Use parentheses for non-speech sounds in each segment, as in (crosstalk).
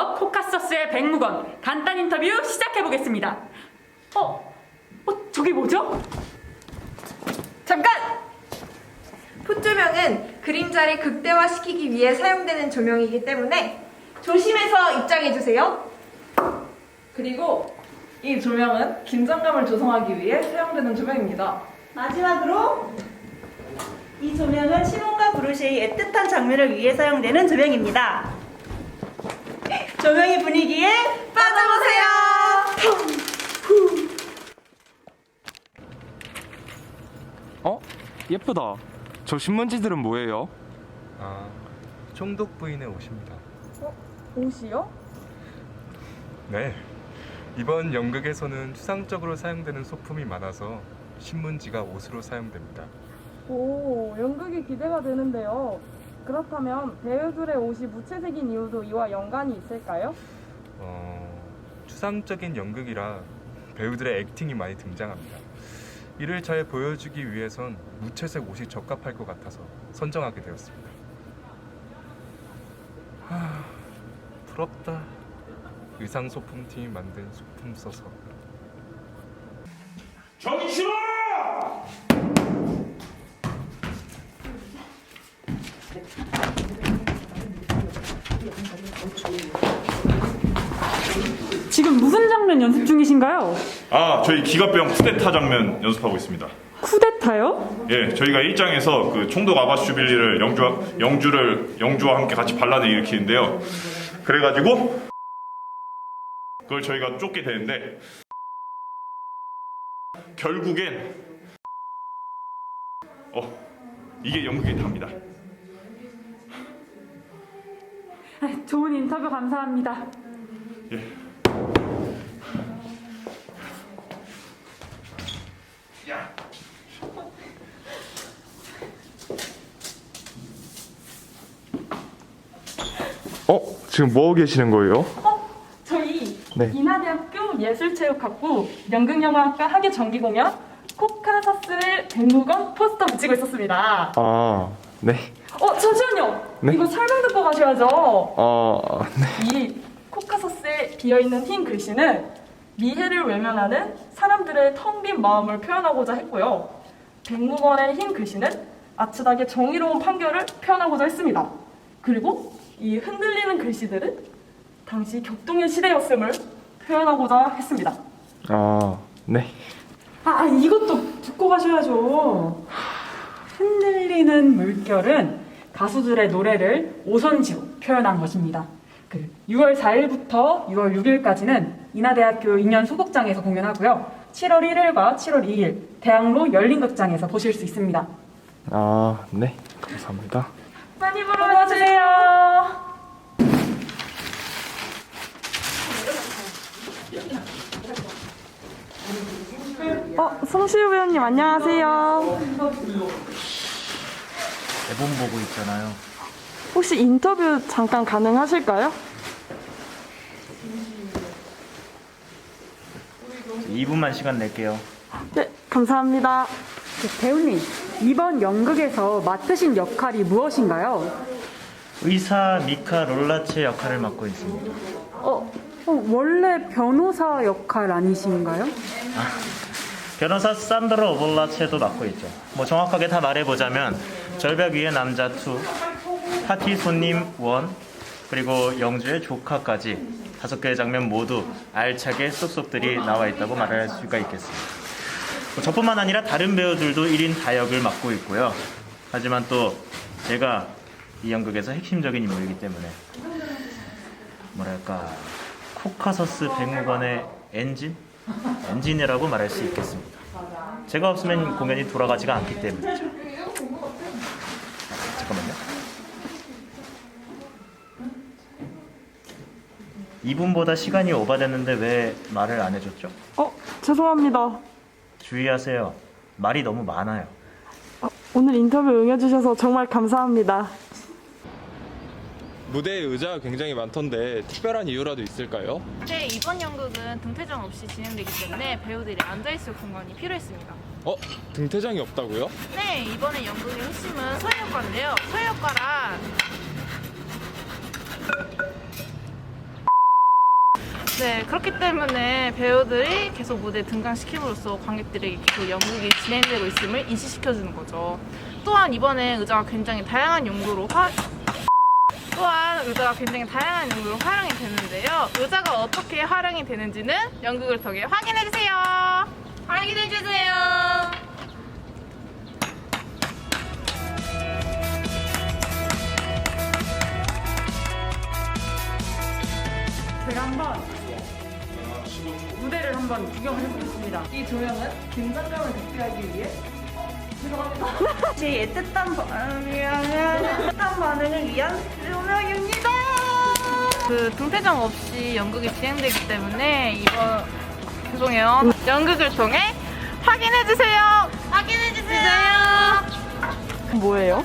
이제부터 코카서스의 백무건 간단 인터뷰 시작해 보겠습니다. 어, 어, 저기 뭐죠? 잠깐! 풋조명은 그림자를 극대화시키기 위해 사용되는 조명이기 때문에 조심해서 입장해 주세요. 그리고 이 조명은 긴장감을 조성하기 위해 사용되는 조명입니다. 마지막으로 이 조명은 시몬과 브루쉐의 애틋한 장면을 위해 사용되는 조명입니다. 조명의 분위기에 빠져보세요! 어? 예쁘다. 저 신문지들은 뭐예요? 아, 총독 부인의 옷입니다. 옷이요? 네. 이번 연극에서는 추상적으로 사용되는 소품이 많아서 신문지가 옷으로 사용됩니다. 오, 연극이 기대가 되는데요. 그렇다면 배우들의 옷이 무채색인 이유도 이와 연관이 있을까요? 어, 추상적인 연극이라 배우들의 액팅이 많이 등장합니다. 이를 잘 보여주기 위해선 무채색 옷이 적합할 것 같아서 선정하게 되었습니다. 하, 부럽다. 의상 소품팀이 만든 소품 써서. 저기 싫어! 지금 무슨 장면 연습 중이신가요? 아, 저희 기갑병 쿠데타 장면 연습하고 있습니다. 쿠데타요? 예, 저희가 일장에서 그 총독 아바스 주빌리를 영주 영주를 영주와 함께 같이 반란을 일으키는데요. 그래가지고 그걸 저희가 쫓게 되는데 결국엔 어 이게 연극의 답니다. 아, 좋은 인터뷰 감사합니다. 예. 어? 지금 뭐 하고 계시는 거예요? 저희 네. 인하대학교 예술체육학부 연극영화학과 학예 정기공연 코카서스의 백무건 포스터 붙이고 있었습니다. 아, 네. 어, 잠시만요. 네? 이거 설명 듣고 가셔야죠. 어, 네. 이 코카서스에 비어있는 흰 글씨는 미해를 외면하는 사람들의 텅 빈 마음을 표현하고자 했고요. 백무건의 흰 글씨는 아츠닥의 정의로운 판결을 표현하고자 했습니다. 그리고 이 흔들리는 글씨들은 당시 격동의 시대였음을 표현하고자 했습니다. 아, 네. 아, 이것도 듣고 가셔야죠. 흔들리는 물결은 가수들의 노래를 오선지로 표현한 것입니다. 그 6월 4일부터 6월 6일까지는 인하대학교 2년 소극장에서 공연하고요. 7월 1일과 7월 2일 대학로 열린 극장에서 보실 수 있습니다. 아, 네. 감사합니다. 많이 보러 와주세요. 어, 송시우 배우님 안녕하세요. 대본 보고 있잖아요. 혹시 인터뷰 잠깐 가능하실까요? 2분만 시간 낼게요. 네, 감사합니다. 그 배우님, 이번 연극에서 맡으신 역할이 무엇인가요? 의사 미카 롤라체 역할을 맡고 있습니다. 어, 어, 원래 변호사 역할 아니신가요? (laughs) 변호사 산드로 오볼라체도 맡고 있죠. 뭐 정확하게 다 말해보자면 절벽 위의 남자 2, 파티 손님 1, 그리고 영주의 조카까지 다섯 개의 장면 모두 알차게 쏙쏙들이 나와 있다고 말할 수가 있겠습니다. 뭐 저뿐만 아니라 다른 배우들도 1인 다역을 맡고 있고요. 하지만 또 제가 이 연극에서 핵심적인 인물이기 때문에 뭐랄까 코카서스 백무관의 엔진? 엔진이라고 말할 수 있겠습니다. 제가 없으면 공연이 돌아가지가 않기 때문이죠. 잠깐만요. 2분보다 시간이 오바됐는데 왜 말을 안 해줬죠? 어, 죄송합니다. 주의하세요. 말이 너무 많아요. 오늘 인터뷰 응해주셔서 정말 감사합니다. 무대에 의자가 굉장히 많던데 특별한 이유라도 있을까요? 네, 이번 연극은 등퇴장 없이 진행되기 때문에 배우들이 앉아있을 공간이 필요했습니다. 어? 등퇴장이 없다고요? 네, 이번에 연극의 핵심은 서해역과인데요. 서해역과란 네, 그렇기 때문에 배우들이 계속 무대에 등장시킴으로써 관객들에게 계속 연극이 진행되고 있음을 인식시켜주는 거죠. 또한 이번에 의자가 굉장히 다양한 용도로 화, 의자가 굉장히 다양한 용도로 활용이 되는데요. 의자가 어떻게 활용이 되는지는 연극을 통해 확인해주세요. 확인해주세요. 제가 한번 무대를 한번 구경해 보겠습니다. 이 조명은 긴장감을 극대화하기 위해 제 애틋한 반응을 위한 애틋한 반응을 위한 조명입니다. 그 등패정 없이 연극이 진행되기 때문에 이번 죄송해요 연극을 통해 확인해 주세요. 확인해 주세요. 뭐예요?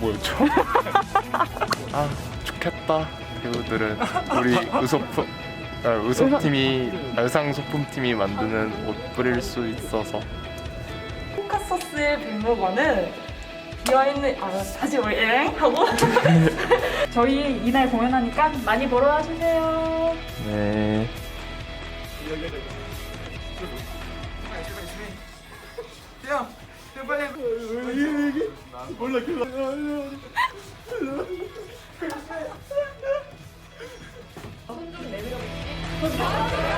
뭐였죠? (laughs) 아 좋겠다 배우들은 우리 의소품 아, 의소팀이 의상 소품팀이 만드는 옷 뿌릴 수 있어서 포카서스의 백목원은 비어있는 아 다시 뭐 엥? 하고 (laughs) 저희 이날 공연하니까 많이 보러 와주세요. 네. 네.